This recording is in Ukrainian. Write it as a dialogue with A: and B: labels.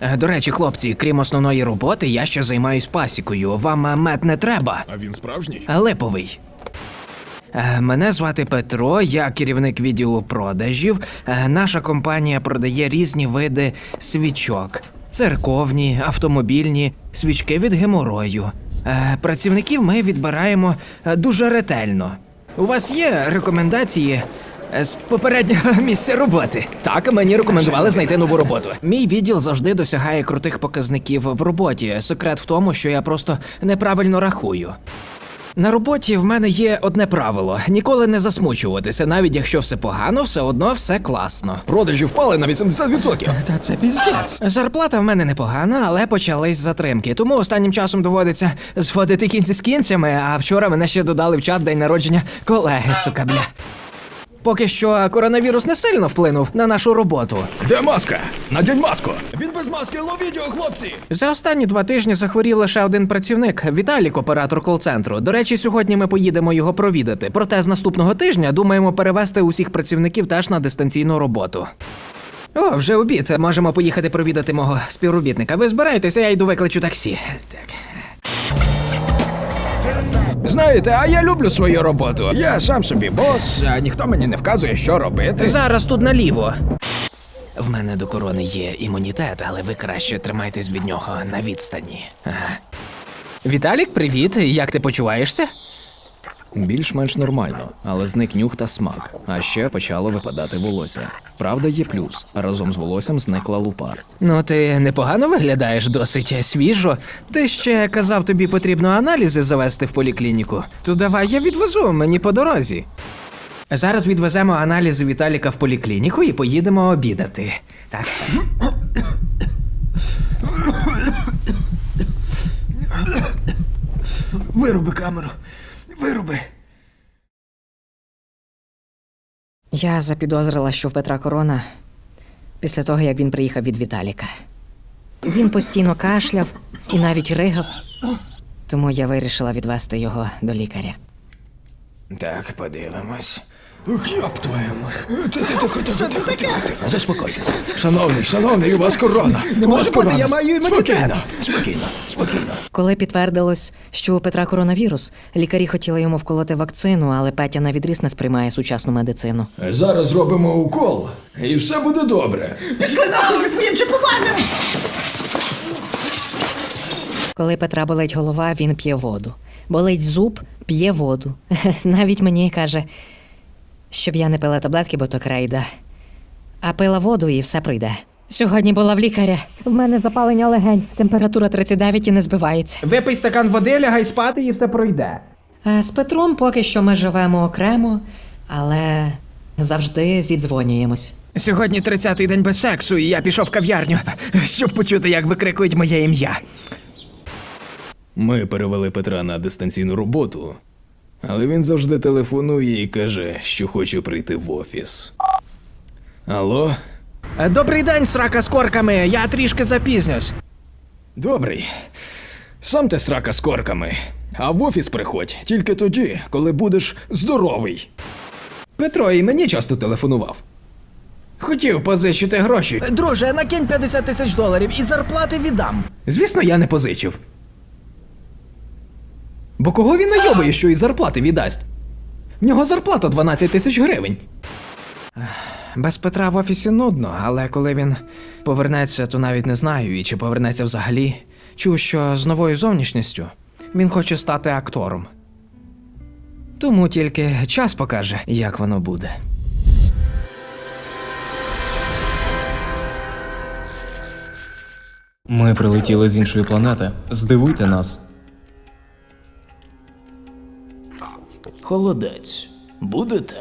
A: Е, До речі, хлопці, крім основної роботи, я ще займаюсь пасікою. Вам е, мед не треба.
B: А він справжній?
A: Е, Липовий. Мене звати Петро, я керівник відділу продажів. Наша компанія продає різні види свічок: церковні, автомобільні, свічки від геморою. Працівників ми відбираємо дуже ретельно. У вас є рекомендації з попереднього місця роботи? Так, мені рекомендували знайти нову роботу. Мій відділ завжди досягає крутих показників в роботі. Секрет в тому, що я просто неправильно рахую. На роботі в мене є одне правило: ніколи не засмучуватися, навіть якщо все погано, все одно все класно.
B: Продажі впали на 80%.
A: Та це піздець. Зарплата в мене непогана, але почались затримки. Тому останнім часом доводиться зводити кінці з кінцями, а вчора мене ще додали в чат день народження колеги, сука, бля. Поки що коронавірус не сильно вплинув на нашу роботу.
B: Де маска? Надянь маску. Він без маски, ловіть його, хлопці.
A: За останні два тижні захворів лише один працівник Віталік, оператор кол-центру. До речі, сьогодні ми поїдемо його провідати. Проте з наступного тижня думаємо перевести усіх працівників теж на дистанційну роботу. О, вже обід. Можемо поїхати провідати мого співробітника. Ви збираєтеся, я йду викличу таксі. Так.
B: Знаєте, а я люблю свою роботу. Я сам собі бос, а ніхто мені не вказує, що робити.
A: Зараз тут наліво. В мене до корони є імунітет, але ви краще тримайтесь від нього на відстані. Ага. Віталік, привіт. Як ти почуваєшся?
C: Більш-менш нормально, але зник нюх та смак. А ще почало випадати волосся. Правда, є плюс. Разом з волоссям зникла лупа.
A: Ну, ти непогано виглядаєш досить свіжо. Ти ще казав, тобі потрібно аналізи завести в поліклініку. То давай я відвезу мені по дорозі. Зараз відвеземо аналізи Віталіка в поліклініку і поїдемо обідати. Так.
B: Вируби камеру. Вируби.
D: Я запідозрила, що в Петра корона після того, як він приїхав від Віталіка. Він постійно кашляв і навіть ригав. Тому я вирішила відвести його до лікаря.
A: Так, подивимось.
B: Йоп твою мать. Ти, ти, тихо, тихо, тихо, тихо, тихо. Заспокойся. Шановний, шановний, у вас корона. Не
A: може бути, я маю імунітет.
B: Спокійно, спокійно, спокійно.
D: Коли підтвердилось, що у Петра коронавірус, лікарі хотіли йому вколоти вакцину, але Петя на відріз не сприймає сучасну медицину.
B: Зараз зробимо укол, і все буде добре. Пішли нахуй зі своїм чіпуванням!
D: Коли Петра болить голова, він п'є воду. Болить зуб, п'є воду. Навіть мені каже, щоб я не пила таблетки, бо то крейда. А пила воду і все пройде. Сьогодні була в лікаря. В мене запалення легень, температура 39 і не збивається.
A: Випий стакан води, лягай спати і все пройде.
D: Е, З Петром поки що ми живемо окремо, але завжди зідзвонюємось.
A: Сьогодні 30-й день без сексу, і я пішов в кав'ярню, щоб почути, як викрикують моє ім'я.
C: Ми перевели Петра на дистанційну роботу, але він завжди телефонує і каже, що хоче прийти в офіс. Алло?
A: Е, Добрий день, срака з корками. Я трішки запізнюсь.
C: Добрий. Сам ти срака з корками. А в офіс приходь тільки тоді, коли будеш здоровий.
A: Петро і мені часто телефонував. Хотів позичити гроші. Друже, накинь 50 тисяч доларів і зарплати віддам. Звісно, я не позичив. Бо кого він найобує, що і зарплати віддасть? В нього зарплата 12 тисяч гривень. Без Петра в офісі нудно, але коли він повернеться, то навіть не знаю, і чи повернеться взагалі. Чув, що з новою зовнішністю він хоче стати актором. Тому тільки час покаже, як воно буде.
E: Ми прилетіли з іншої планети. Здивуйте нас.
A: Холодець будете?